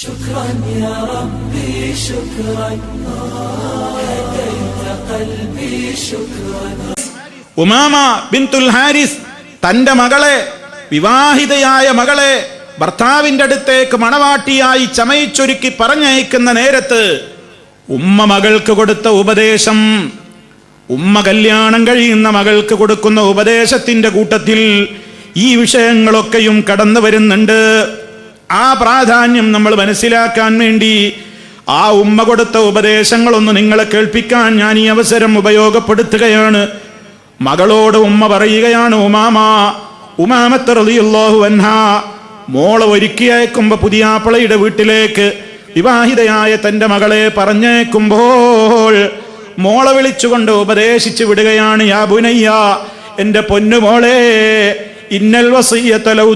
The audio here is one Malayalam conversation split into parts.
شكرا يا ربي شكرا هديت قلبي شكرا ഉമാമ ബിൻതുൽ ഹാരിസ് തന്റെ മകളെ വിവാഹിതയായ മകളെ ഭർത്താവിന്റെ അടുത്തേക്ക് മണവാട്ടിയായി ചമയിച്ചൊരുക്കി പറഞ്ഞയക്കുന്ന നേരത്ത് ഉമ്മ മകൾക്ക് കൊടുത്ത ഉപദേശം ഉമ്മ കല്യാണം കഴിയുന്ന മകൾക്ക് കൊടുക്കുന്ന ഉപദേശത്തിന്റെ കൂട്ടത്തിൽ ഈ വിഷയങ്ങളൊക്കെയും കടന്നു വരുന്നുണ്ട് ആ പ്രാധാന്യം നമ്മൾ മനസ്സിലാക്കാൻ വേണ്ടി ആ ഉമ്മ കൊടുത്ത ഉപദേശങ്ങളൊന്ന് നിങ്ങളെ കേൾപ്പിക്കാൻ ഞാൻ ഈ അവസരം ഉപയോഗപ്പെടുത്തുകയാണ്. മകളോട് ഉമ്മ പറയുകയാണ് ഉമാമ ഉമാമത്തറിയുള്ളോഹു അൻഹ മോളെ ഒരുക്കി അയക്കുമ്പോ പുതിയാപ്പളയുടെ വീട്ടിലേക്ക് വിവാഹിതയായ തന്റെ മകളെ പറഞ്ഞേക്കുമ്പോൾ മോളെ വിളിച്ചുകൊണ്ട് ഉപദേശിച്ചു വിടുകയാണ് യാ ബുനയ്യ എന്റെ പൊന്നുമോളെ ഇന്നൽ ലൗ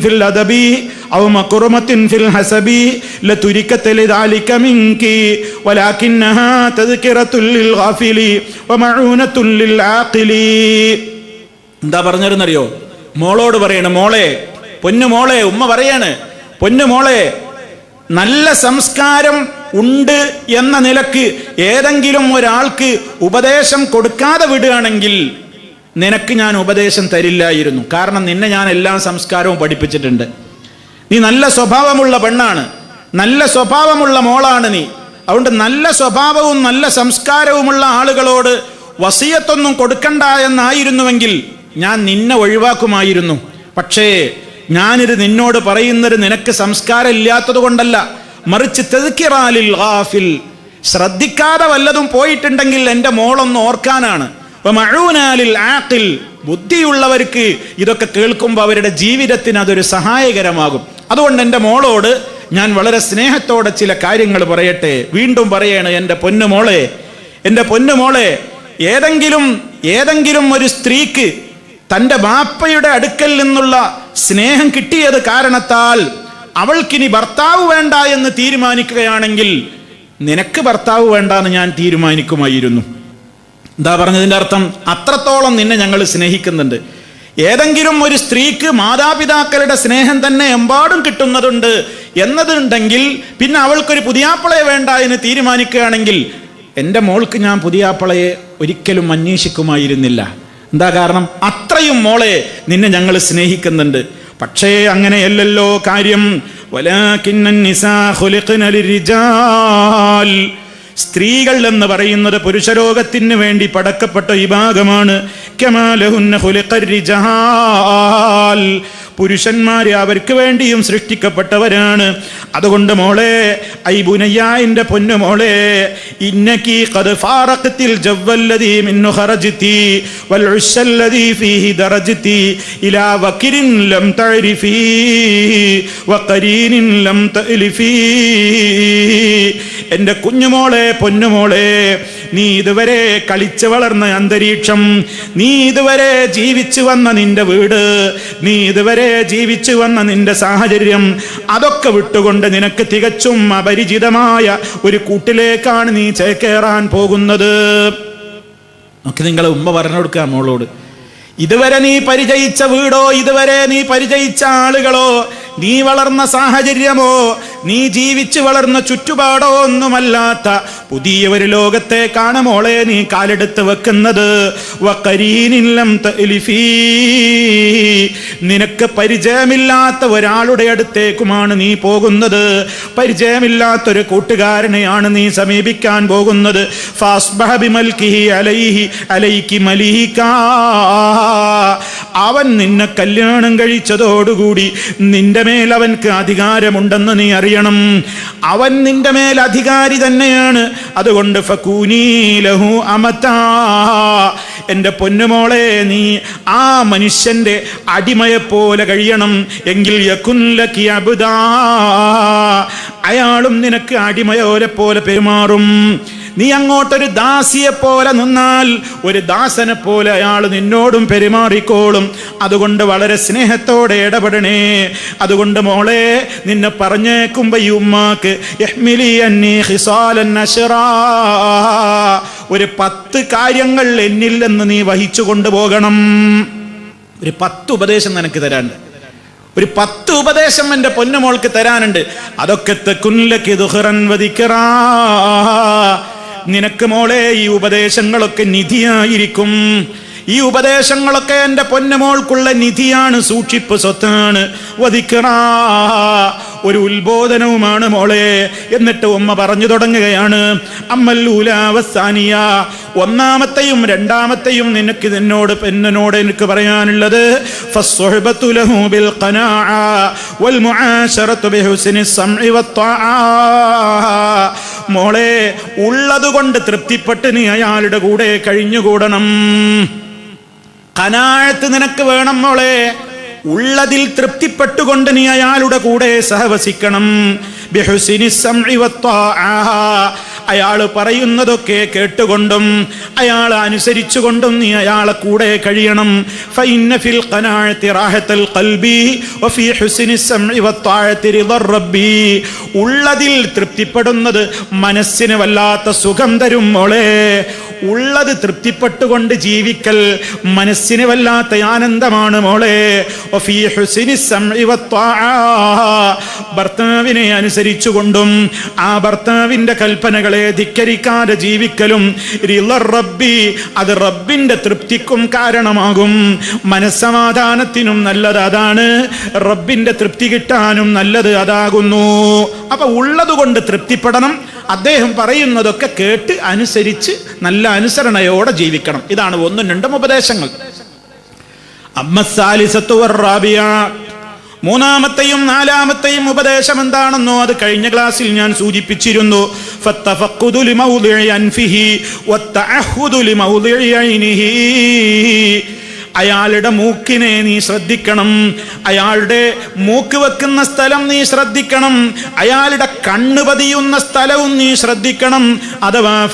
ഫിൽ അദബി ഔ ഫിൽ ഹസബി ലദാലിക മിൻകി വലാകിന്നഹാ ലിൽ ഗാഫിലി ലിൽ ആഖിലി. എന്താ പറഞ്ഞിരുന്നറിയോ മോളോട് പറയണം മോളെ പൊന്നു മോളെ ഉമ്മ പറയാണ് പൊന്നു മോളെ നല്ല സംസ്കാരം ഉണ്ട് എന്ന നിലയ്ക്ക് ഏതെങ്കിലും ഒരാൾക്ക് ഉപദേശം കൊടുക്കാതെ വിടുകയാണെങ്കിൽ നിനക്ക് ഞാൻ ഉപദേശം തരില്ലായിരുന്നു. കാരണം നിന്നെ ഞാൻ എല്ലാ സംസ്കാരവും പഠിപ്പിച്ചിട്ടുണ്ട്. നീ നല്ല സ്വഭാവമുള്ള പെണ്ണാണ്. നല്ല സ്വഭാവമുള്ള മോളാണ് നീ. അതുകൊണ്ട് നല്ല സ്വഭാവവും നല്ല സംസ്കാരവുമുള്ള ആളുകളോട് വസീയത്തൊന്നും കൊടുക്കണ്ട എന്നായിരുന്നുവെങ്കിൽ ഞാൻ നിന്നെ ഒഴിവാക്കുമായിരുന്നു. പക്ഷേ ഞാനിത് നിന്നോട് പറയുന്നത് നിനക്ക് സംസ്കാരം ഇല്ലാത്തത് കൊണ്ടല്ല. മറിച്ച് തെതുക്കിറാലിൽ ശ്രദ്ധിക്കാതെ വല്ലതും പോയിട്ടുണ്ടെങ്കിൽ എന്റെ മോളൊന്ന് ഓർക്കാനാണ്. ആഖിൽ. ബുദ്ധിയുള്ളവർക്ക് ഇതൊക്കെ കേൾക്കുമ്പോൾ അവരുടെ ജീവിതത്തിന് അതൊരു സഹായകരമാകും. അതുകൊണ്ട് എന്റെ മോളോട് ഞാൻ വളരെ സ്നേഹത്തോടെ ചില കാര്യങ്ങൾ പറയട്ടെ. വീണ്ടും പറയണേ എന്റെ പൊന്നുമോളെ എന്റെ പൊന്നുമോളെ ഏതെങ്കിലും ഏതെങ്കിലും ഒരു സ്ത്രീക്ക് തന്റെ ബാപ്പയുടെ അടുക്കൽ നിന്നുള്ള സ്നേഹം കിട്ടിയത് കാരണത്താൽ അവൾക്കിനി ഭർത്താവ് വേണ്ട എന്ന് തീരുമാനിക്കുകയാണെങ്കിൽ നിനക്ക് ഭർത്താവ് വേണ്ട എന്ന് ഞാൻ തീരുമാനിക്കുമായിരുന്നു. എന്താ പറഞ്ഞതിന്റെ അർത്ഥം? അത്രത്തോളം നിന്നെ ഞങ്ങൾ സ്നേഹിക്കുന്നുണ്ട്. ഏതെങ്കിലും ഒരു സ്ത്രീക്ക് മാതാപിതാക്കളുടെ സ്നേഹം തന്നെ എമ്പാടും കിട്ടുന്നതുണ്ട് എന്നതുണ്ടെങ്കിൽ പിന്നെ അവൾക്കൊരു പുതിയാപ്പളയെ വേണ്ട എന്ന് തീരുമാനിക്കുകയാണെങ്കിൽ എന്റെ മോൾക്ക് ഞാൻ പുതിയാപ്പളയെ ഒരിക്കലും അന്വേഷിക്കുമായിരുന്നില്ല. എന്താ കാരണം? അത്രയും മോളെ നിന്നെ ഞങ്ങൾ സ്നേഹിക്കുന്നുണ്ട്. പക്ഷേ അങ്ങനെയല്ലല്ലോ കാര്യം. സ്ത്രീകൾ എന്ന് പറയുന്നത് പുരുഷരോഗത്തിന് വേണ്ടി പടക്കപ്പെട്ട വിഭാഗമാണ് പുരുഷന്മാരെ അവർക്ക് വേണ്ടിയും സൃഷ്ടിക്കപ്പെട്ടവരാണ്. അതുകൊണ്ട് മോളെ ഐ ബുനയ്യായിന്റെ പൊന്നു മോളെ ഇന്നക്കി വൽ ഫീഹി ഇലാ ലം ലം എന്റെ കുഞ്ഞുമോളെ പൊന്നുമോളെ നീ ഇതുവരെ കളിച്ചു വളർന്ന അന്തരീക്ഷം നീ ഇതുവരെ ജീവിച്ചു വന്ന നിന്റെ വീട് നീ ഇതുവരെ ജീവിച്ചു വന്ന നിന്റെ സാഹചര്യം അതൊക്കെ വിട്ടുകൊണ്ട് നിനക്ക് തികച്ചും അപരിചിതമായ ഒരു കൂട്ടിലേക്കാണ് നീ ചേക്കേറാൻ പോകുന്നത്. നമുക്ക് നിങ്ങളെ ഉമ്മ പറഞ്ഞു കൊടുക്കുക മോളോട്. ഇതുവരെ നീ പരിചയിച്ച വീടോ ഇതുവരെ നീ പരിചയിച്ച ആളുകളോ നീ വളർന്ന സാഹചര്യമോ നീ ജീവിച്ചു വളർന്ന ചുറ്റുപാടോ ഒന്നുമല്ലാത്ത പുതിയ ഒരു ലോകത്തെ കാണമോളെ നീ കാലെടുത്ത് വെക്കുന്നത്. നിനക്ക് പരിചയമില്ലാത്ത ഒരാളുടെ അടുത്തേക്കുമാണ് നീ പോകുന്നത്. പരിചയമില്ലാത്തൊരു കൂട്ടുകാരനെയാണ് നീ സമീപിക്കാൻ പോകുന്നത്. അവൻ നിന്നെ കല്യാണം കഴിച്ചതോടുകൂടി നിന്റെ മേൽ അവൻക്ക് അധികാരമുണ്ടെന്ന് നീ അറിയണം. അവൻ നിന്റെ മേൽ അധികാരി തന്നെയാണ്. അതുകൊണ്ട് ഫക്കൂനീ ലഹു അമത്താ. എന്റെ പൊന്നുമോളെ നീ ആ മനുഷ്യന്റെ അടിമയെപ്പോലെ കഴിയണം. എങ്കിൽ അയാളും നിനക്ക് അടിമയോലെ പോലെ പെരുമാറും. നീ അങ്ങോട്ടൊരു ദാസിയെ പോലെ നിന്നാൽ ഒരു ദാസനെ പോലെ അയാൾ നിന്നോടും പെരുമാറിക്കോളും. അതുകൊണ്ട് വളരെ സ്നേഹത്തോടെ ഇടപെടണേ. അതുകൊണ്ട് മോളെ നിന്നെ പറഞ്ഞേക്കുമ്പോ ഈ ഉമ്മാക്ക് ഒരു പത്ത് കാര്യങ്ങൾ എന്നില്ലെന്ന് നീ വഹിച്ചു കൊണ്ടുപോകണം. ഒരു പത്ത് ഉപദേശം നിനക്ക് തരാണ്ട് ഒരു പത്ത് ഉപദേശം എന്റെ പൊന്നുമോൾക്ക് തരാനുണ്ട്. അതൊക്കെ തെക്കുന്നിലേക്ക് ദുഹറൻ വധിക്കറാ. നിനക്ക് മോളെ ഈ ഉപദേശങ്ങളൊക്കെ നിധിയായിരിക്കും. ഈ ഉപദേശങ്ങളൊക്കെ എന്റെ പൊന്നമോൾക്കുള്ള നിധിയാണ് സൂക്ഷിപ്പ് സ്വത്താണ്. വധിക്കണ ഒരു ഉത്ബോധനവുമാണ് മോളെ എന്നിട്ട് ഉമ്മ പറഞ്ഞു തുടങ്ങുകയാണ്. അമ്മല്ലൂലാവസാനിയ ഒന്നാമത്തെയും രണ്ടാമത്തെയും നിനക്ക് നിന്നോട് എന്നോട് എനിക്ക് പറയാനുള്ളത് മോളെ ഉള്ളതുകൊണ്ട് തൃപ്തിപ്പെട്ട് നീ അയാളുടെ കൂടെ കഴിഞ്ഞുകൂടണം. കനാഴത്ത് നിനക്ക് വേണം മോളെ. ഉള്ളതിൽ തൃപ്തിപ്പെട്ടുകൊണ്ട് നീ അയാളുടെ കൂടെ സഹവസിക്കണം. ബിഹുസിനി. അയാൾ പറയുന്നതൊക്കെ കേട്ടുകൊണ്ടും അയാൾ അനുസരിച്ചുകൊണ്ടും നീ അയാളെ കൂടെ കഴിയണം. ഫിൽ ഖൽബി വഫീ ഹുസ്നി റബ്ബി. ഉള്ളതിൽ തൃപ്തിപ്പെടുന്നത് മനസ്സിന് വല്ലാത്ത സുഖം തരും മോളെ. ഉള്ളത് തൃപ്തിപ്പെട്ടുകൊണ്ട് ജീവിക്കൽ മനസ്സിന് വല്ലാത്ത ആനന്ദമാണ് മോളെ. ഭർത്താവിനെ അനുസരിച്ചുകൊണ്ടും ആ ഭർത്താവിന്റെ കൽപ്പനകളെ ധിക്കരിക്കാതെ ജീവിക്കലും റബ്ബി അത് റബ്ബിന്റെ തൃപ്തിക്കും കാരണമാകും. മനസ്സമാധാനത്തിനും നല്ലത് അതാണ് റബ്ബിന്റെ തൃപ്തി കിട്ടാനും നല്ലത് അതാകുന്നു. അപ്പൊ ഉള്ളത് കൊണ്ട് തൃപ്തിപ്പെടണം. അദ്ദേഹം പറയുന്നതൊക്കെ കേട്ട് അനുസരിച്ച് നല്ല അനുസരണയോടെ ജീവിക്കണം. ഇതാണ് ഒന്നും രണ്ടും ഉപദേശങ്ങൾ. മൂന്നാമത്തെയും നാലാമത്തെയും ഉപദേശം എന്താണെന്നോ അത് കഴിഞ്ഞ ക്ലാസ്സിൽ ഞാൻ സൂചിപ്പിച്ചിരുന്നു. അൻഫിഹി അയാളുടെ മൂക്കിനെ നീ ശ്രദ്ധിക്കണം. അയാളുടെ മൂക്ക് വെക്കുന്ന സ്ഥലം നീ ശ്രദ്ധിക്കണം. അയാളുടെ കണ്ണ് പതിയുന്ന സ്ഥലവും നീ ശ്രദ്ധിക്കണം. അഥവാ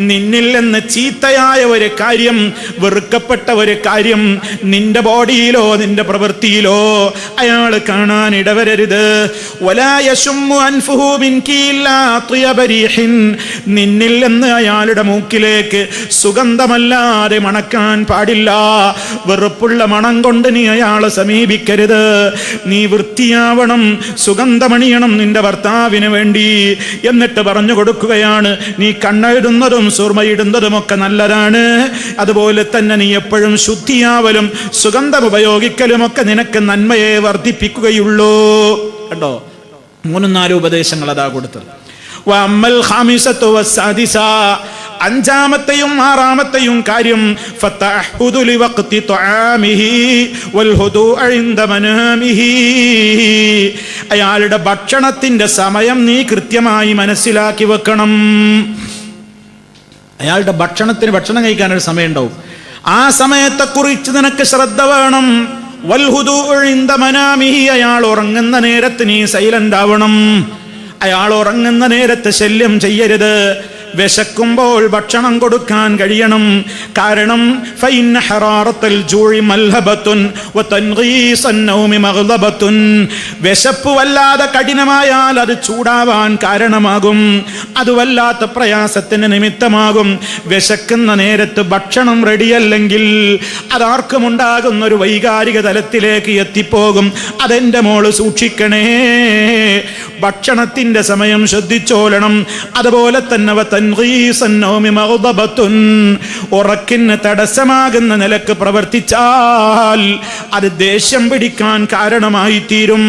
നിന്നിൽ നിന്ന് ചീത്തയായ ഒരു കാര്യം വെറുക്കപ്പെട്ട ഒരു കാര്യം നിന്റെ ബോഡിയിലോ നിന്റെ പ്രവൃത്തിയിലോ അയാൾ കാണാൻ ഇടവരരുത്. നിന്നിൽ നിന്ന് അയാളുടെ മൂക്കിലേക്ക് സുഗന്ധമല്ലാതെ മണക്കാൻ പാടില്ല. വെറുപ്പുള്ള മണം കൊണ്ട് നീ അയാളെ സമീപിക്കരുത്. നീ വൃത്തിയാവണം സുഗന്ധമണിയണം നിന്റെ ഭർത്താവിന് വേണ്ടി. എന്നിട്ട് പറഞ്ഞു കൊടുക്കുകയാണ് നീ കണ്ണെഴുതുന്നതും സുർമയിടുന്നതും ഒക്കെ നല്ലതാണ്. അതുപോലെ തന്നെ നീ എപ്പോഴും ശുദ്ധിയാവലും സുഗന്ധം ഉപയോഗിക്കലും ഒക്കെ നിനക്ക് നന്മയെ വർദ്ധിപ്പിക്കുകയുള്ളൂ. കണ്ടോ? മൂന്നും നാല് ഉപദേശങ്ങൾ അതാ കൊടുത്തത്. അഞ്ചാമത്തെയും ആറാമത്തെയും കാര്യം അയാളുടെ ഭക്ഷണത്തിന്റെ സമയം നീ കൃത്യമായി മനസ്സിലാക്കി വെക്കണം. അയാളുടെ ഭക്ഷണത്തിന് ഭക്ഷണം കഴിക്കാൻ ഒരു സമയം ഉണ്ടാവും ആ സമയത്തെക്കുറിച്ച് നിനക്ക് ശ്രദ്ധ വേണം. അയാൾ ഉറങ്ങുന്ന നേരത്ത് നീ സൈലന്റ് ആവണം. അയാൾ ഉറങ്ങുന്ന നേരത്ത് ശല്യം ചെയ്യരുത്. വിശക്കുമ്പോൾ ഭക്ഷണം കൊടുക്കാൻ കഴിയണം. കാരണം വിശപ്പ് വല്ലാതെ കഠിനമായാൽ അത് ചൂടാവാൻ കാരണമാകും. അത് വല്ലാത്ത പ്രയാസത്തിന് നിമിത്തമാകും. വിശക്കുന്ന നേരത്ത് ഭക്ഷണം റെഡിയല്ലെങ്കിൽ അതാർക്കും ഉണ്ടാകുന്ന ഒരു വൈകാരിക തലത്തിലേക്ക് എത്തിപ്പോകും. അതെന്റെ മോൾ സൂക്ഷിക്കണേ. ഭക്ഷണത്തിന്റെ സമയം ശ്രദ്ധിച്ചോളണം അതുപോലെ തന്നെ ഉറക്കിന് തടസ്സമാകുന്ന നിലയ്ക്ക് പ്രവർത്തിച്ചാൽ അത് ദേഷ്യം പിടിക്കാൻ കാരണമായി തീരും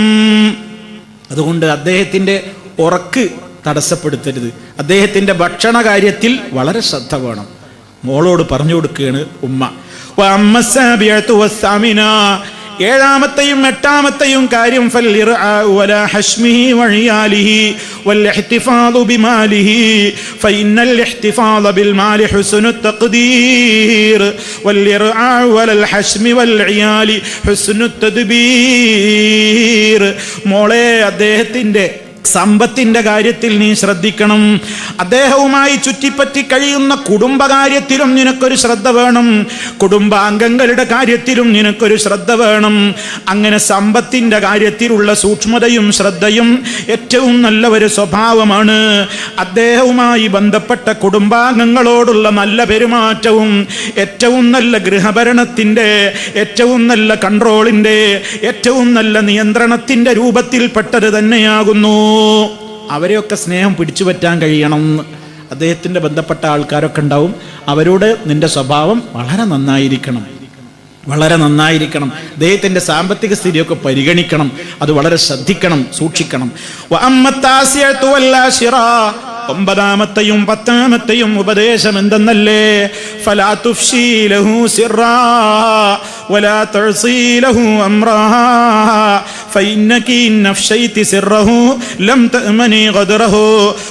അതുകൊണ്ട് അദ്ദേഹത്തിന്റെ ഉറക്ക് തടസ്സപ്പെടുത്തരുത്. അദ്ദേഹത്തിന്റെ ഭക്ഷണ കാര്യത്തിൽ വളരെ ശ്രദ്ധ വേണം. മോളോട് പറഞ്ഞു കൊടുക്കുകയാണ് ഉമ്മ. ഏഴാമത്തെയും എട്ടാമത്തെയും കാര്യം മോളെ അദ്ദേഹത്തിന്റെ സമ്പത്തിന്റെ കാര്യത്തിൽ നീ ശ്രദ്ധിക്കണം. അദ്ദേഹവുമായി ചുറ്റിപ്പറ്റി കഴിയുന്ന കുടുംബകാര്യത്തിലും നിനക്കൊരു ശ്രദ്ധ വേണം. കുടുംബാംഗങ്ങളുടെ കാര്യത്തിലും നിനക്കൊരു ശ്രദ്ധ വേണം. അങ്ങനെ സമ്പത്തിന്റെ കാര്യത്തിലുള്ള സൂക്ഷ്മതയും ശ്രദ്ധയും ഏറ്റവും നല്ല ഒരു സ്വഭാവമാണ്. അദ്ദേഹവുമായി ബന്ധപ്പെട്ട കുടുംബാംഗങ്ങളോടുള്ള നല്ല പെരുമാറ്റവും ഏറ്റവും നല്ല ഗൃഹഭരണത്തിന്റെ ഏറ്റവും നല്ല കൺട്രോളിന്റെ ഏറ്റവും നല്ല നിയന്ത്രണത്തിന്റെ രൂപത്തിൽപ്പെട്ടത് തന്നെയാകുന്നു. അവരെയൊക്കെ സ്നേഹം പിടിച്ചു പറ്റാൻ കഴിയണം. അദ്ദേഹത്തിന്റെ ബന്ധപ്പെട്ട ആൾക്കാരൊക്കെ ഉണ്ടാവും. അവരോട് നിന്റെ സ്വഭാവം വളരെ നന്നായിരിക്കണം. വളരെ നന്നായിരിക്കണം. അദ്ദേഹത്തിന്റെ സാമ്പത്തിക സ്ഥിതിയൊക്കെ പരിഗണിക്കണം. അത് വളരെ ശ്രദ്ധിക്കണം സൂക്ഷിക്കണം. ഒമ്പതാമത്തെയും പത്താമത്തെയും ഉപദേശം എന്തെന്നല്ലേ ഫലാ തുഫ്ശീ ലഹു സിറാ വലാ തുഴ്സീ ലഹു അംറാ فإنك إن أفشيت سره لم تأمني غدره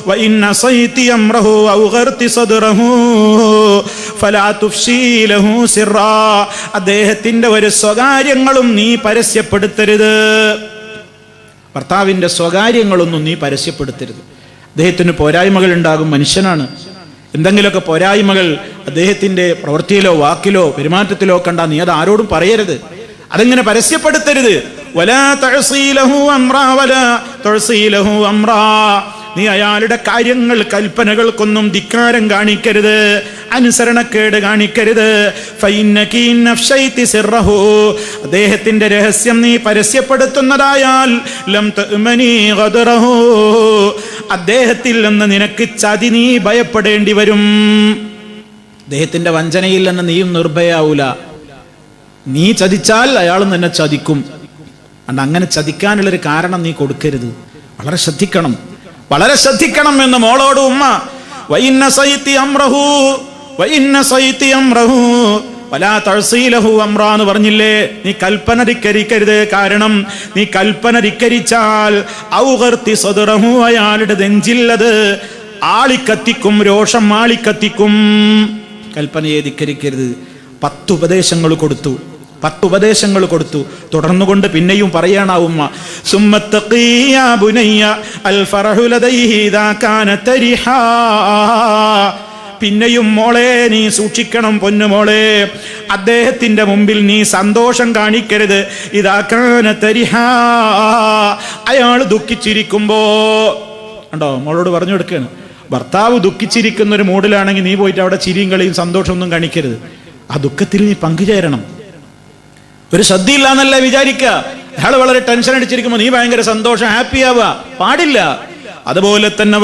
وإن عصيت أمره أو غرت صدره فلا تفشي له سرا അദ്ദേഹത്തിൻ്റെ ഒരു സ്വകാര്യങ്ങളും നീ പരസ്യപ്പെടുത്തരുത് ഭർത്താവിൻ്റെ സ്വകാര്യങ്ങളൊന്നും നീ പരസ്യപ്പെടുത്തരുത് അദ്ദേഹത്തിന് പോരായ്മകൾ ഉണ്ടാകും മനുഷ്യനാണ്. എന്തെങ്കിലുമൊക്കെ പോരായ്മകൾ അദ്ദേഹത്തിന്റെ പ്രവൃത്തിയിലോ വാക്കിലോ പെരുമാറ്റത്തിലോ കണ്ടാൽ നീ അത് ആരോടും പറയരുത്. അതെങ്ങനെ പരസ്യപ്പെടുത്തരുത്. വലാ തഴസീലഹു അമ്രാ വലാ തഴസീലഹു അമ്രാ നീ അയാളുടെ കാര്യങ്ങൾ കൽപ്പനകൾക്കൊന്നും ധിക്കാരം കാണിക്കരുത്. അനുസരണക്കേട് കാണിക്കരുത്. അദ്ദേഹത്തിന്റെ രഹസ്യം നീ പരസ്യപ്പെടുത്തുന്നതായാൽ. അദ്ദേഹത്തിൽ നിന്ന് നിനക്ക് ചതി നീ ഭയപ്പെടേണ്ടി വരും. അദ്ദേഹത്തിന്റെ വഞ്ചനയിൽ നിന്ന് നീയും നിർഭയാവൂല. നീ ചതിച്ചാൽ അയാളും നിന്നെ ചതിക്കും. അങ്ങനെ ചതിക്കാനുള്ളൊരു കാരണം നീ കൊടുക്കരുത്. വളരെ ശ്രദ്ധിക്കണം. വളരെ ശ്രദ്ധിക്കണം എന്ന് മോളോട് ഉമ്മ വൈന്ന സൈത്തി അമ്രഹു വൈന്ന സൈത്തി അമ്രഹു വലാ തഴ്സീലഹു അമ്ര എന്ന് പറഞ്ഞില്ലേ? നീ കൽപ്പന ധിക്കരിക്കരുത് കാരണം നീ കൽപ്പന ധിക്കരിച്ചാൽ ഔകർത്തി സ്വതറഹു അയാളുടെ നെഞ്ചില്ലത്. ആളിക്കത്തിക്കും രോഷം ആളിക്കത്തിക്കും. കൽപ്പനയെ ധിക്കരിക്കരുത്. പത്ത് ഉപദേശങ്ങൾ കൊടുത്തു. പത്ത് ഉപദേശങ്ങൾ കൊടുത്തു. തുടർന്നുകൊണ്ട് പിന്നെയും പറയാണ് ആ ഉമ്മ അൽ ഫറഹു ലദൈഹി ഇദാ പിന്നെയും മോളെ നീ സൂക്ഷിക്കണം പൊന്നുമോളെ അദ്ദേഹത്തിന്റെ മുമ്പിൽ നീ സന്തോഷം കാണിക്കരുത്. ഇതാക്കാന തരിഹ. അയാൾ ദുഃഖിച്ചിരിക്കുമ്പോ ഉണ്ടോ മോളോട് പറഞ്ഞു കൊടുക്കുകയാണ് ഭർത്താവ് ദുഃഖിച്ചിരിക്കുന്ന ഒരു മൂഡിലാണെങ്കിൽ നീ പോയിട്ട് അവിടെ ചിരിയും കളിയും സന്തോഷമൊന്നും കാണിക്കരുത്. ആ ദുഃഖത്തിൽ നീ പങ്കുചേരണം. ഒരു ശ്രദ്ധയില്ല എന്നല്ല വിചാരിക്കുക അയാൾ വളരെ ടെൻഷൻ അടിച്ചിരിക്കുമ്പോൾ നീ ഭയങ്കര സന്തോഷം ഹാപ്പി ആവുക. പാടില്ല. അതുപോലെ തന്നെ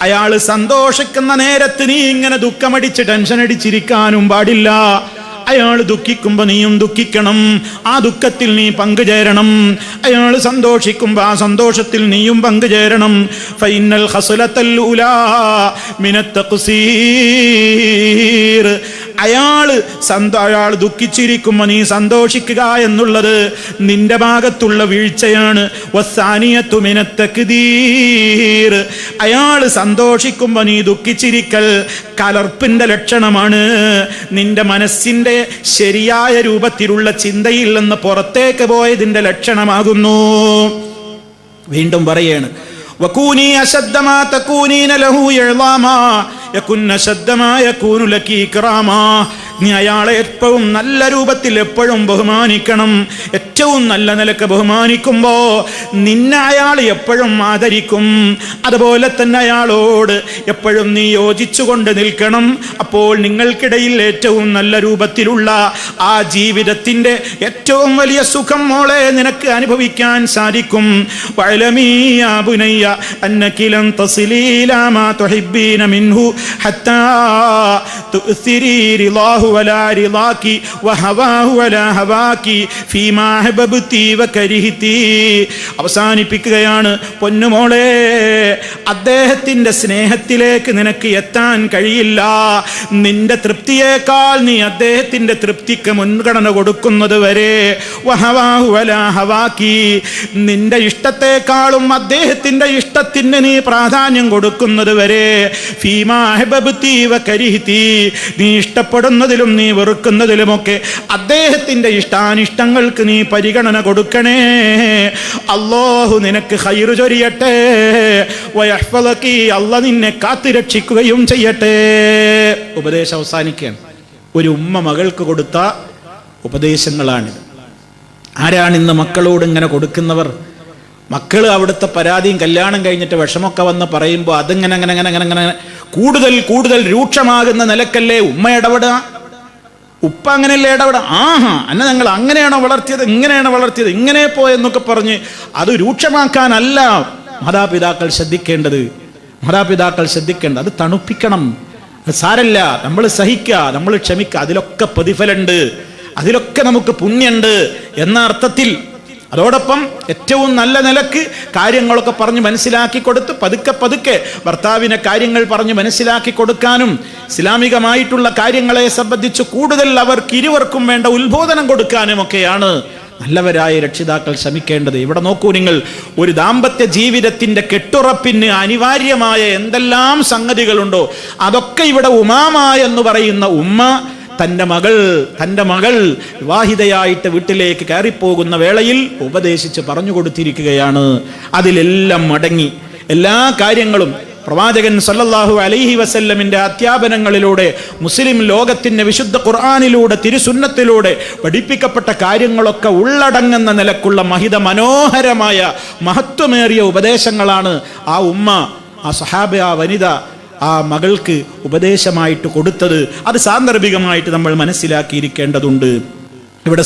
അയാൾ സന്തോഷിക്കുന്ന നേരത്ത് നീ ഇങ്ങനെ ദുഃഖമടിച്ച് ടെൻഷൻ അടിച്ചിരിക്കാനും പാടില്ല. അയാൾ ദുഃഖിക്കുമ്പോ നീയും ദുഃഖിക്കണം. ആ ദുഃഖത്തിൽ നീ പങ്കുചേരണം. അയാൾ സന്തോഷിക്കുമ്പോ ആ സന്തോഷത്തിൽ നീയും പങ്കുചേരണം. ഫൈനൽ ഖസ്ലത്തൽ ഉലാ അയാൾ സന്തോ അയാൾ ദുഃഖിച്ചിരിക്കുമ്പോ നീ സന്തോഷിക്കുക എന്നുള്ളത് നിന്റെ ഭാഗത്തുള്ള വീഴ്ചയാണ്. അയാൾ സന്തോഷിക്കുമ്പോ നീ ദുഃഖിച്ചിരിക്കൽ കലർപ്പിന്റെ ലക്ഷണമാണ്. നിന്റെ മനസ്സിന്റെ ശരിയായ രൂപത്തിലുള്ള ചിന്തയിൽ നിന്ന് പുറത്തേക്ക് പോയതിന്റെ ലക്ഷണമാകുന്നു. വീണ്ടും പറയാണ്. വകൂനി അശബ്ദമാ തകൂനീന ലഹു ഇഅ്ളാമാ യകുൻ കൂനുലക്കി ഇക്റാമാ നീ അയാളെ എപ്പോഴും നല്ല രൂപത്തിൽ എപ്പോഴും ബഹുമാനിക്കണം. ഏറ്റവും നല്ല നിലയ്ക്ക് ബഹുമാനിക്കുമ്പോൾ നിന്നെ അയാൾ എപ്പോഴും ആദരിക്കും. അതുപോലെ തന്നെ അയാളോട് എപ്പോഴും നീ യോജിച്ചുകൊണ്ട് നിൽക്കണം. അപ്പോൾ നിങ്ങൾക്കിടയിൽ ഏറ്റവും നല്ല രൂപത്തിലുള്ള ആ ജീവിതത്തിന്റെ ഏറ്റവും വലിയ സുഖം മോളെ നിനക്ക് അനുഭവിക്കാൻ സാധിക്കും. വഴലമീയ ബുനയ്യ അന്നകി ലൻ തൊഹിബീന മിൻഹു അവസാനിപ്പിക്കുകയാണ് പൊന്നുമോളെ അദ്ദേഹത്തിന്റെ സ്നേഹത്തിലേക്ക് നിനക്ക് എത്താൻ കഴിയില്ല. നിന്റെ തൃപ്തിയേക്കാൾ നീ അദ്ദേഹത്തിന്റെ തൃപ്തിക്ക് മുൻഗണന കൊടുക്കുന്നത് വരെ ഹവാക്കി. നിന്റെ ഇഷ്ടത്തെക്കാളും അദ്ദേഹത്തിന്റെ ഇഷ്ടത്തിന് നീ പ്രാധാന്യം കൊടുക്കുന്നത് വരെ ഫീമാ നീ ഇഷ്ടപ്പെടുന്നതിലും നീ വെറുക്കുന്നതിലുമൊക്കെ അദ്ദേഹത്തിന്റെ ഇഷ്ടാനിഷ്ടങ്ങൾക്ക് നീ പരിഗണന കൊടുക്കണേ. അള്ളാഹു നിനക്ക് ഹൈറു ചൊരിയട്ടെ. അല്ല നിന്നെ കാത്തുരക്ഷിക്കുകയും ചെയ്യട്ടെ. ഉപദേശം അവസാനിക്കുകയാണ് ഒരു ഉമ്മ മകൾക്ക് കൊടുത്ത ഉപദേശങ്ങളാണിത്. ആരാണ് ഇന്ന് മക്കളോട് ഇങ്ങനെ കൊടുക്കുന്നവർ? മക്കൾ അവിടുത്തെ പരാതിയും കല്യാണം കഴിഞ്ഞിട്ട് വിഷമൊക്കെ വന്ന് പറയുമ്പോൾ അതിങ്ങനെ അങ്ങനെ അങ്ങനെ അങ്ങനെ അങ്ങനെ കൂടുതൽ കൂടുതൽ രൂക്ഷമാകുന്ന നിലക്കല്ലേ ഉമ്മ ഇടപെടുക? ഉപ്പ അങ്ങനെയല്ലേ ഇടപെടുക? ആഹാ അന്നെ ഞങ്ങൾ അങ്ങനെയാണോ വളർത്തിയത്? ഇങ്ങനെയാണോ വളർത്തിയത്? ഇങ്ങനെ പോയെന്നൊക്കെ പറഞ്ഞ് അത് രൂക്ഷമാക്കാനല്ല മാതാപിതാക്കൾ ശ്രദ്ധിക്കേണ്ടത്. മാതാപിതാക്കൾ ശ്രദ്ധിക്കേണ്ടത് അത് തണുപ്പിക്കണം. സാരല്ല നമ്മൾ സഹിക്കുക നമ്മൾ ക്ഷമിക്കുക. അതിലൊക്കെ പ്രതിഫലമുണ്ട് അതിലൊക്കെ നമുക്ക് പുണ്യുണ്ട്. എന്ന അർത്ഥത്തിൽ അതോടൊപ്പം ഏറ്റവും നല്ല നിലയ്ക്ക് കാര്യങ്ങളൊക്കെ പറഞ്ഞ് മനസ്സിലാക്കി കൊടുത്ത് പതുക്കെ പതുക്കെ ഭർത്താവിനെ കാര്യങ്ങൾ പറഞ്ഞ് മനസ്സിലാക്കി കൊടുക്കാനും ഇസ്ലാമികമായിട്ടുള്ള കാര്യങ്ങളെ സംബന്ധിച്ച് കൂടുതൽ അവർക്ക് ഇരുവർക്കും വേണ്ട ഉത്ബോധനം കൊടുക്കാനുമൊക്കെയാണ് നല്ലവരായ രക്ഷിതാക്കൾ ശ്രമിക്കേണ്ടത്. ഇവിടെ നോക്കൂ നിങ്ങൾ ഒരു ദാമ്പത്യ ജീവിതത്തിന്റെ കെട്ടുറപ്പിന് അനിവാര്യമായ എന്തെല്ലാം സംഗതികളുണ്ടോ? അതൊക്കെ ഇവിടെ ഉമാമ എന്ന് പറയുന്ന ഉമ്മ തന്റെ മകൾ തന്റെ മകൾ വിവാഹിതയായിട്ട് വീട്ടിലേക്ക് കയറിപ്പോകുന്ന വേളയിൽ ഉപദേശിച്ച് പറഞ്ഞു കൊടുത്തിരിക്കുകയാണ്. അതിലെല്ലാം മടങ്ങി. എല്ലാ കാര്യങ്ങളും പ്രവാചകൻ സല്ലല്ലാഹു അലൈഹി വസല്ലമിന്റെ അധ്യാപനങ്ങളിലൂടെ മുസ്ലിം ലോകത്തിന്റെ വിശുദ്ധ ഖുർആാനിലൂടെ തിരുസുന്നത്തിലൂടെ പഠിപ്പിക്കപ്പെട്ട കാര്യങ്ങളൊക്കെ ഉള്ളടങ്ങുന്ന നിലക്കുള്ള മഹിത മനോഹരമായ മഹത്വമേറിയ ഉപദേശങ്ങളാണ് ആ ഉമ്മ ആ സഹാബ ആ വനിത ആ മകൾക്ക് ഉപദേശമായിട്ട് കൊടുത്തത് അത് സാന്ദർഭികമായിട്ട് നമ്മൾ മനസ്സിലാക്കിയിരിക്കേണ്ടതുണ്ട്.